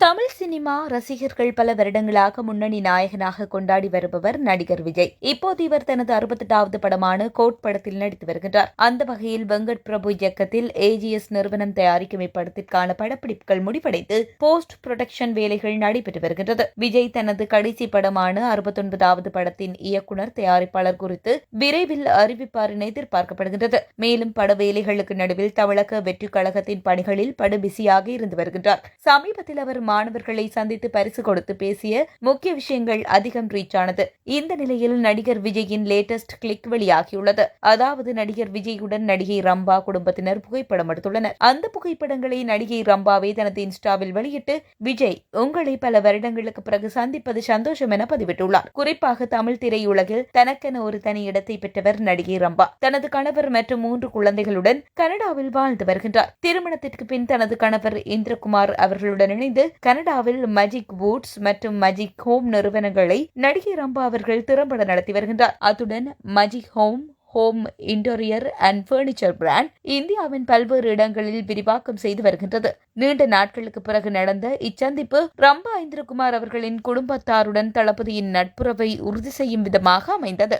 Tamil cinema ரசிகர்கள் பல வருடங்களாக முன்னணி நாயகனாக கொண்டாடி வருபவர் நடிகர் விஜய். இப்போது இவர் தனது அறுபத்தெட்டாவது படமான கோட் படத்தில் நடித்து வருகின்றார். அந்த வகையில் வெங்கட் பிரபு இயக்கத்தில் ஏஜிஎஸ் நிறுவனம் தயாரிக்கும் இப்படத்திற்கான படப்பிடிப்புகள் முடிவடைந்து போஸ்ட் புரொடக்ஷன் வேலைகள் நடைபெற்று வருகின்றது. விஜய் தனது கடைசி படமான அறுபத்தொன்பதாவது படத்தின் இயக்குனர் தயாரிப்பாளர் குறித்து விரைவில் அறிவிப்பார் என எதிர்பார்க்கப்படுகின்றது. மேலும் பட வேலைகளுக்கு நடுவில் தமிழக வெற்றிக் கழகத்தின் பணிகளில் படு பிஸியாக இருந்து வருகின்றார். சமீபத்தில் அவர் மாணவர்களை சந்தித்து பரிசு கொடுத்து பேசிய முக்கிய விஷயங்கள் அதிகம் ரீச் ஆனது. இந்த நிலையில் நடிகர் விஜயின் லேட்டஸ்ட் கிளிக் வெளியாகியுள்ளது. அதாவது நடிகர் விஜயுடன் நடிகை ரம்பா குடும்பத்தினர் புகைப்படம் எடுத்துள்ளனர். அந்த புகைப்படங்களை நடிகை ரம்பாவே தனது இன்ஸ்டாவில் வெளியிட்டு விஜய் உங்களை பல வருடங்களுக்கு பிறகு சந்திப்பது சந்தோஷம் என பதிவிட்டுள்ளார். குறிப்பாக தமிழ் திரையுலகில் தனக்கென ஒரு தனி இடத்தை பெற்றவர் நடிகை ரம்பா. தனது கணவர் மற்றும் மூன்று குழந்தைகளுடன் கனடாவில் வாழ்ந்து வருகின்றார். திருமணத்திற்கு பின் தனது கணவர் இந்திரகுமார் அவர்களுடன் இணைந்து கனடாவில் மஜிக் வூட்ஸ் மற்றும் மஜிக் ஹோம் நிறுவனங்களை நடிகை ரம்பா அவர்கள் திறம்பட நடத்தி வருகின்றார். அத்துடன் magic home home interior and furniture brand இந்தியாவின் பல்வேறு இடங்களில் விரிவாக்கம் செய்து வருகின்றது. நீண்ட நாட்களுக்கு பிறகு நடந்த இச்சந்திப்பு ரம்பா இந்திரகுமார் அவர்களின் குடும்பத்தாருடன் தளபதியின் நட்புறவை உறுதி செய்யும் விதமாக அமைந்தது.